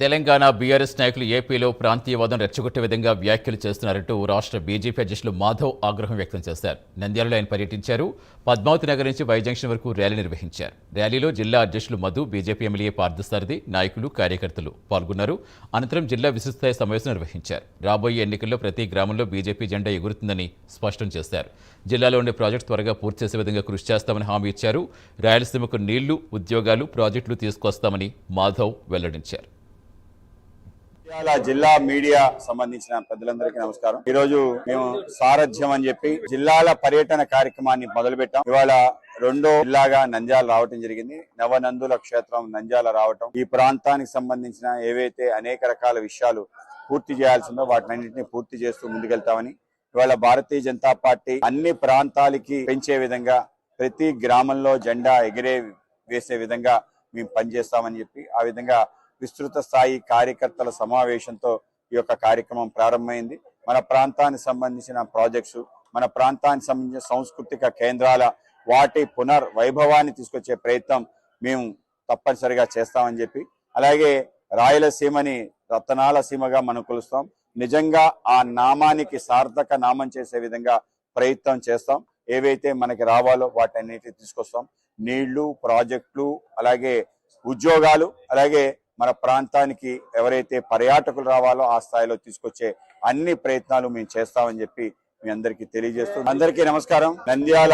Telangana BRS నాయకులు ఏపీలో ప్రాంతీయవాదం రెచ్చగొట్టే విధంగా వ్యాఖ్యలు చేస్తున్నారంటూ రాష్ట్ర బీజేపీ అధ్యక్షులు మాధవ్ ఆగ్రహం వ్యక్తం చేశారు. నంద్యాలలో ఆయన పర్యటించారు. పద్మావతి నగర్ నుంచి వై జంక్షన్ వరకు ర్యాలీ నిర్వహించారు. ర్యాలీలో జిల్లా అధ్యక్షులు మధు బీజేపీ ఎమ్మెల్యే పార్థసారథి నాయకులు కార్యకర్తలు పాల్గొన్నారు. అనంతరం జిల్లా విశిష్టస్థాయి సమావేశం నిర్వహించారు. రాబోయే ఎన్నికల్లో ప్రతి గ్రామంలో బీజేపీ జెండా ఎగురుతుందని స్పష్టం చేశారు. జిల్లాలో ఉండే ప్రాజెక్టు త్వరగా పూర్తి చేసే విధంగా కృషి చేస్తామని హామీ ఇచ్చారు. రాయలసీమకు నీళ్ళు ఉద్యోగాలు ప్రాజెక్టులు తీసుకొస్తామని మాధవ్ వెల్లడించారు. ఇవాళ జిల్లా మీడియా సంబంధించిన పెద్దలందరికీ నమస్కారం. ఈ రోజు మేము సారథ్యం అని చెప్పి జిల్లాల పర్యటన కార్యక్రమాన్ని మొదలు పెట్టాం ఇవాళ రెండో జిల్లాగా నంద్యాల రావటం జరిగింది. నవనందుల క్షేత్రం నంద్యాల రావటం. ఈ ప్రాంతానికి సంబంధించిన ఏవైతే అనేక రకాల విషయాలు పూర్తి చేయాల్సిందో వాటినన్నింటినీ పూర్తి చేస్తూ ముందుకెళ్తామని ఇవాళ భారతీయ జనతా పార్టీ అన్ని ప్రాంతాలకి పెంచే విధంగా ప్రతి గ్రామంలో జెండా ఎగిరే వేసే విధంగా మేము పనిచేస్తామని చెప్పి ఆ విధంగా విస్తృత స్థాయి కార్యకర్తల సమావేశంతో ఈ యొక్క కార్యక్రమం ప్రారంభమైంది. మన ప్రాంతానికి సంబంధించిన ప్రాజెక్ట్స్ మన ప్రాంతానికి సంబంధించిన సాంస్కృతిక కేంద్రాల వాటి పునర్ వైభవాన్ని తీసుకొచ్చే ప్రయత్నం మేము తప్పనిసరిగా చేస్తామని చెప్పి అలాగే రాయలసీమని రతనాల సీమగా మనం కొలుస్తాం. నిజంగా ఆ నామానికి సార్థక నామం చేసే విధంగా ప్రయత్నం చేస్తాం. ఏవైతే మనకి రావాలో వాటన్నిటి తీసుకొస్తాం. నీళ్ళు ప్రాజెక్టులు అలాగే ఉద్యోగాలు అలాగే మన ప్రాంతానికి ఎవరైతే పర్యాటకులు రావాలో ఆ స్థాయిలో తీసుకొచ్చే అన్ని ప్రయత్నాలు మేము చేస్తామని చెప్పి మీ అందరికీ తెలియజేస్తూ అందరికీ నమస్కారం. నంద్యాల